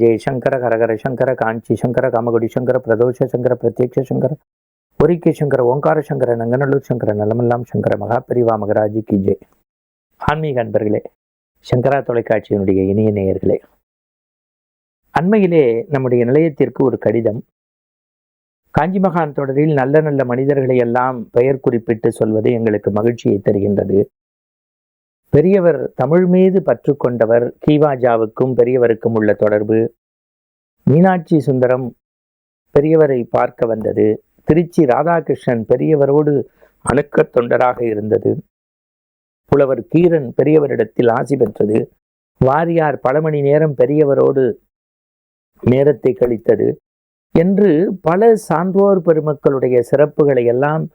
ஜெய சங்கர ஹரஹர சங்கர காஞ்சி சங்கர காமகுடி சங்கர பிரதோஷ சங்கர பிரத்யக்ஷ சங்கர ஒரிக்கை சங்கர ஓங்கார சங்கர நங்கநல்லூர் சங்கர நலமெல்லாம் சங்கர மகாபெரிவா மகராஜி கி ஜெய். ஆன்மீக அன்பர்களே சங்கரா தொலைக்காட்சியினுடைய இணைய நேயர்களே அண்மையிலே நம்முடைய நிலையத்திற்கு ஒரு கடிதம் காஞ்சி மகான் தொடரில் நல்ல நல்ல மனிதர்களை எல்லாம் பெயர் குறிப்பிட்டு சொல்வது எங்களுக்கு மகிழ்ச்சியை தருகின்றது. பெரியவர் தமிழ் மீது பற்று கொண்டவர் கீவாஜாவுக்கும் பெரியவருக்கும் உள்ள தொடர்பு. மீனாட்சி சுந்தரம் பெரியவரை பார்க்க வந்தது. திருச்சி ராதாகிருஷ்ணன் பெரியவரோடு அணுக்கத் தொண்டராக இருந்தது. புலவர் கீரன் பெரியவரிடத்தில் ஆசி பெற்றது. வாரியார் பல மணி நேரம் பெரியவரோடு நேரத்தை கழித்தது. என்று பல சான்றோர் பெருமக்களுடைய சிறப்புகளை எல்லாம்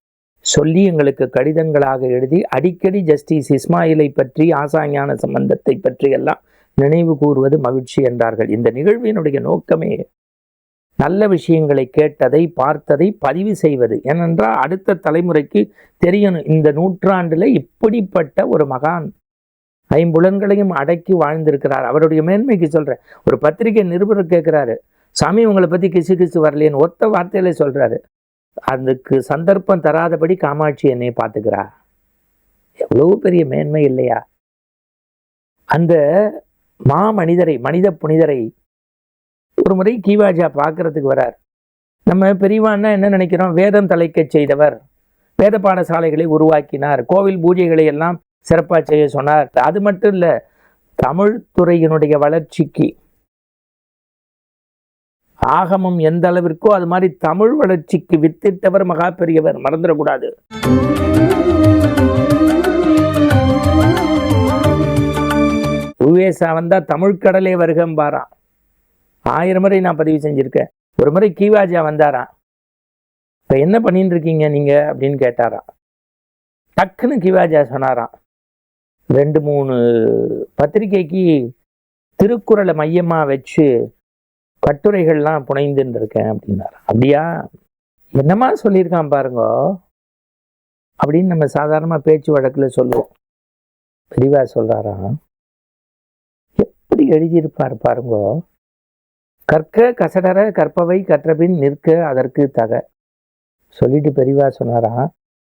சொல்லி எங்களுக்கு கடிதங்களாக எழுதி அடிக்கடி ஜஸ்டிஸ் இஸ்மாயிலை பற்றி ஆசாஞான சம்பந்தத்தை பற்றி எல்லாம் நினைவு கூறுவது மகிழ்ச்சி என்றார்கள். இந்த நிகழ்வினுடைய நோக்கமே நல்ல விஷயங்களை கேட்டதை பார்த்ததை பதிவு செய்வது. ஏனென்றால் அடுத்த தலைமுறைக்கு தெரியணும் இந்த நூற்றாண்டில் இப்படிப்பட்ட ஒரு மகான் ஐம்புலன்களையும் அடக்கி வாழ்ந்திருக்கிறார். அவருடைய மேன்மைக்கு சொல்கிறேன் ஒரு பத்திரிகை நிருபர் கேட்குறாரு சாமி உங்களை பற்றி கிசு கிசு வரலையேன்னு ஒத்த வார்த்தையில சொல்கிறாரு அதுக்கு சந்தர்ப்பம் தராதபடி காமாட்சி என்னை பார்த்துக்கிறா. எவ்வளவு பெரிய மேன்மை இல்லையா? அந்த மா மனிதரை மனித புனிதரை ஒரு முறை கீவாஜா பார்க்கறதுக்கு வரார். நம்ம பெரியவான்னா என்ன நினைக்கிறோம்? வேதம் தலைக்கச் செய்தவர். வேத பாடசாலைகளை உருவாக்கினார். கோவில் பூஜைகளை எல்லாம் சிறப்பாக செய்ய சொன்னார். அது மட்டும் இல்லை தமிழ் துறையினுடைய வளர்ச்சிக்கு ஆகமம் எந்த அளவிற்கோ அது மாதிரி தமிழ் வளர்ச்சிக்கு வித்திட்டவர் மகா பெரியவர். மறந்துடக்கூடாது. உவேசா வந்தால் தமிழ்கடலே வருகம் வருகம்பாராம் ஆயிரம் முறை நான் பதிவு செஞ்சுருக்கேன். ஒரு முறை கீவாஜா வந்தாராம். இப்போ என்ன பண்ணிட்டு இருக்கீங்க நீங்கள் அப்படின்னு கேட்டாராம். டக்குன்னு கிவாஜா சொன்னாராம். ரெண்டு மூணு பத்திரிக்கைக்கு திருக்குறளை மையமாக வச்சு கட்டுரைகள்லாம் புனைந்துன்னு இருக்கேன் அப்படின்னாரு. அப்படியா? என்னமா சொல்லியிருக்கான் பாருங்க. அப்படின்னு நம்ம சாதாரணமா பேச்சு வழக்குல சொல்லுவோம். பெரியவா சொல்றாராம். எப்படி எழுதியிருப்பார் பாருங்க. கற்க கசடர கற்பவை கற்றபின் நிற்க அதற்கு தக. சொல்லிட்டு பெரிவா சொன்னாராம்.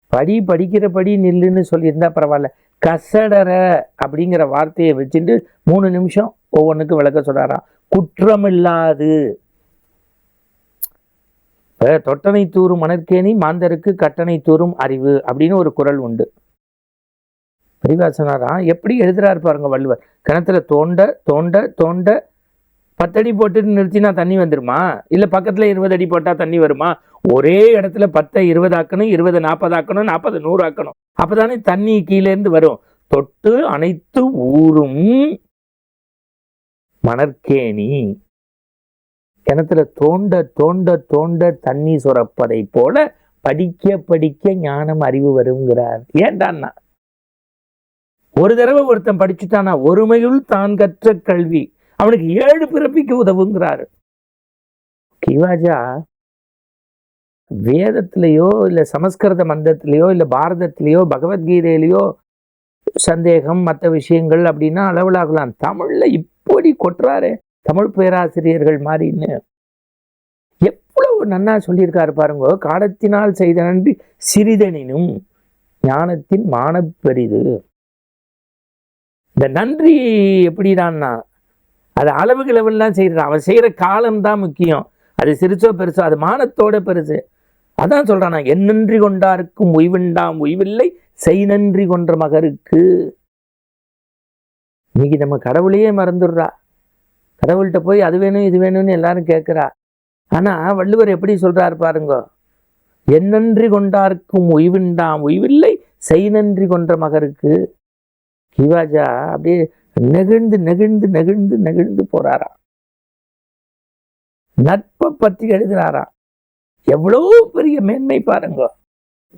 படி படிக்கிறபடி நில்லுன்னு சொல்லியிருந்தா பரவாயில்ல. கசடர அப்படிங்கிற வார்த்தையை வச்சுட்டு மூணு நிமிஷம் ஒவ்வொன்றுக்கும் விளக்க சொல்கிறாராம் குற்றமில்லாது. தொட்டனை தூரும் மணற்கேணி மாந்தருக்கு கட்டணை தூறும் அறிவு அப்படின்னு ஒரு குறள் உண்டு. பரிவாசனாரா எப்படி எழுதுறாரு பாருங்க வள்ளுவர். கிணத்துல தோண்ட தோண்ட தோண்ட பத்தடி போட்டு நிறுத்தினா தண்ணி வந்துருமா? இல்லை பக்கத்துல இருபது அடி போட்டால் தண்ணி வருமா? ஒரே இடத்துல பத்தை இருபது ஆக்கணும் இருபது நாற்பது ஆக்கணும் நாற்பது நூறு ஆக்கணும். அப்பதானே தண்ணி கீழே இருந்து வரும். தொட்டு அனைத்து ஊரும் மணற்கேணி. கிணத்துல தோண்ட தோண்ட தோண்ட தண்ணி சுரப்பதை போல படிக்க படிக்க ஞானம் அறிவு வருங்கிறார். ஏண்டான்னா? ஒரு தடவை ஒருத்தன் படிச்சுட்டானா ஒருமையுள் தான் கற்ற கல்வி. அவனுக்கு ஏழு பிறப்பிக்கு உதவுங்கிறாரு. கிவாஜா வேதத்திலேயோ இல்ல சமஸ்கிருத மந்தத்திலேயோ இல்ல பாரதத்திலேயோ பகவத்கீதையிலேயோ சந்தேகம் மற்ற விஷயங்கள் அப்படின்னா அளவலாகலாம். தமிழ்ல இப்படி கொட்டுறாரு. தமிழ் பேராசிரியர்கள் மாதிரின்னு எவ்வளவு நன்னா சொல்லியிருக்காரு பாருங்க. காலத்தினால் செய்த நன்றி சிறிதனினும் ஞானத்தின் மானப்பெரிது இந்த நன்றி எப்படிடான்னா அது அளவு கிளவுலாம் செய்யறான் அவன் செய்யற காலம்தான் முக்கியம். அது சிரிச்சோ பெருசோ அது மானத்தோட பெருசு. அதான் சொல்றான் என் நன்றி கொண்டாருக்கும் உய்வுண்டாம் உய்வில்லை செய் நன்றி கொன்ற மகருக்கு இன்னைக்கு நம்ம கடவுளையே மறந்துடுறா. கடவுள்கிட்ட போய் அது வேணும் இது வேணும்னு எல்லாரும் கேட்குறா ஆனா வள்ளுவர் எப்படி சொல்றாரு பாருங்கோ. என்னன்றி கொண்டார்க்கும் கொண்டாருக்கும் உய்வில்லை செய் நன்றி கொன்ற மகருக்கு. கிவாஜா அப்படியே நெகிழ்ந்து நெகிழ்ந்து நெகிழ்ந்து நெகிழ்ந்து போறாராம். நட்பை பற்றி எழுதுறாராம். எவ்வளவு பெரிய மேன்மை பாருங்க.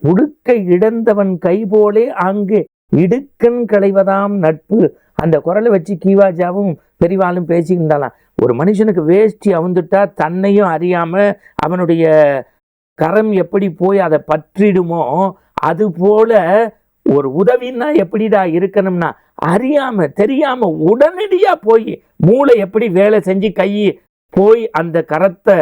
உடுக்கை இழந்தவன் கை போலே அங்கு இடுக்கன் களைவதாம் நட்பு. அந்த குரலை வச்சு கீவாஜாவும் பெரிவாலும் பேசிக்கிட்டாலாம் ஒரு மனுஷனுக்கு வேஷ்டி அவுந்துட்டா தன்னையும் அறியாமல் அவனுடைய கரம் எப்படி போய் அதை பற்றிடுமோ அது போல ஒரு உதவின்னா எப்படிடா இருக்கணும்னா அறியாமல் தெரியாமல் உடனடியாக போய் மூளை எப்படி வேலை செஞ்சு கை போய் அந்த கரத்தை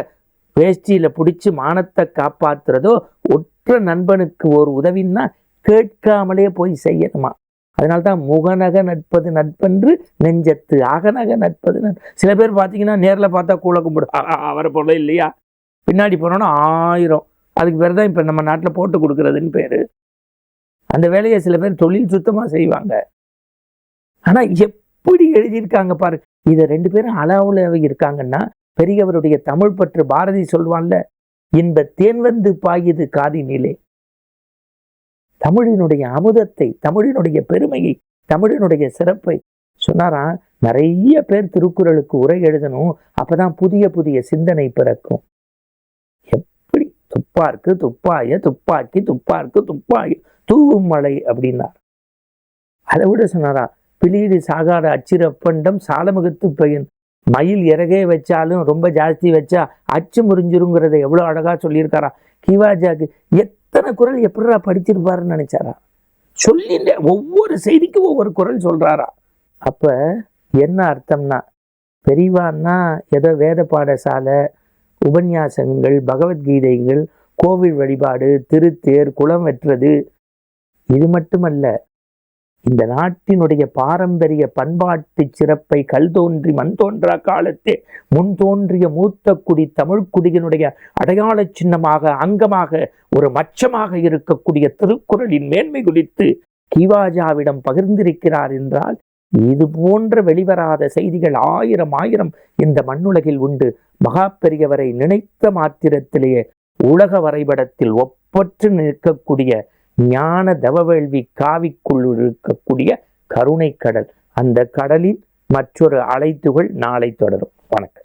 வேஷ்டியில் பிடிச்சி மானத்தை காப்பாத்துறதோ ஒற்ற நண்பனுக்கு ஒரு உதவின்னா கேட்காமலே போய் செய்யணுமா? அதனால்தான் முகநக நட்பது நட்பென்று நெஞ்சத்து அகநக நட்பது சில பேர் பார்த்தீங்கன்னா நேரில் பார்த்தா கூழ கும்பிடு. அவரை போல இல்லையா? பின்னாடி போனோன்னா ஆயிரம். அதுக்கு பேர் தான் இப்போ நம்ம நாட்டில் போட்டு கொடுக்குறதுன்னு பேர். அந்த வேலையை சில பேர் தொழில் சுத்தமாக செய்வாங்க. ஆனால் எப்படி எழுதியிருக்காங்க பாரு. இதை ரெண்டு பேரும் அளவுல இருக்காங்கன்னா பெரியவருடைய தமிழ் பற்று பாரதி சொல்வான்ல இன்ப தேன் வந்து பாயுது காதினிலே. தமிழினுடைய அமுதத்தை தமிழினுடைய பெருமையை தமிழினுடைய சிறப்பை சொன்னாராம் நிறைய பேர் திருக்குறளுக்கு உரை எழுதணும் அப்பதான் புதிய புதிய சிந்தனை பிறக்கும். எப்படி? துப்பார்க்கு துப்பாய துப்பாக்கி துப்பார்க்கு துப்பாய தூவும் மலை அப்படின்னார். அதை விட சொன்னாராம் பிளீடு சாகாத அச்சிரப்பண்டம் சாலமுகத்து பையன். மயில் இறகே வச்சாலும் ரொம்ப ஜாஸ்தி வச்சா அச்சு முறிஞ்சிருங்கிறத எவ்வளோ அழகா சொல்லியிருக்காரா? கிவாஜாக்கு இத்தனை குரல் எப்படிரா படிச்சிருப்பாருன்னு நினைச்சாரா? சொல்லிட்டு ஒவ்வொரு செய்திக்கும் ஒவ்வொரு குரல் சொல்றாரா? அப்ப என்ன அர்த்தம்னா பெரியவான்னா ஏதோ வேத பாடசாலை உபன்யாசங்கள் பகவத்கீதைகள் கோவில் வழிபாடு திருத்தேர் குளம் வெட்டுறது இது மட்டுமல்ல இந்த நாட்டினுடைய பாரம்பரிய பண்பாட்டு சிறப்பை கல் தோன்றி மண் தோன்றா காலத்தே முன் தோன்றிய மூத்த குடி தமிழ் குடியினுடைய அடையாள சின்னமாக அங்கமாக ஒரு மச்சமாக இருக்கக்கூடிய திருக்குறளின் மேன்மை குறித்து கிவாஜாவிடம் பகிர்ந்திருக்கிறார் என்றால் இது போன்ற வெளிவராத செய்திகள் ஆயிரம் ஆயிரம் இந்த மண்ணுலகில் உண்டு. மகா பெரியவரை நினைத்த மாத்திரத்திலேயே உலக வரைபடத்தில் ஒப்பற்று நிற்கக்கூடிய ஞான தவவேள்வி காவிக்குள் இருக்கக்கூடிய கருணை கடல். அந்த கடலில் மற்றொரு அலைத்துகள் நாளை தொடரும். வணக்கம்.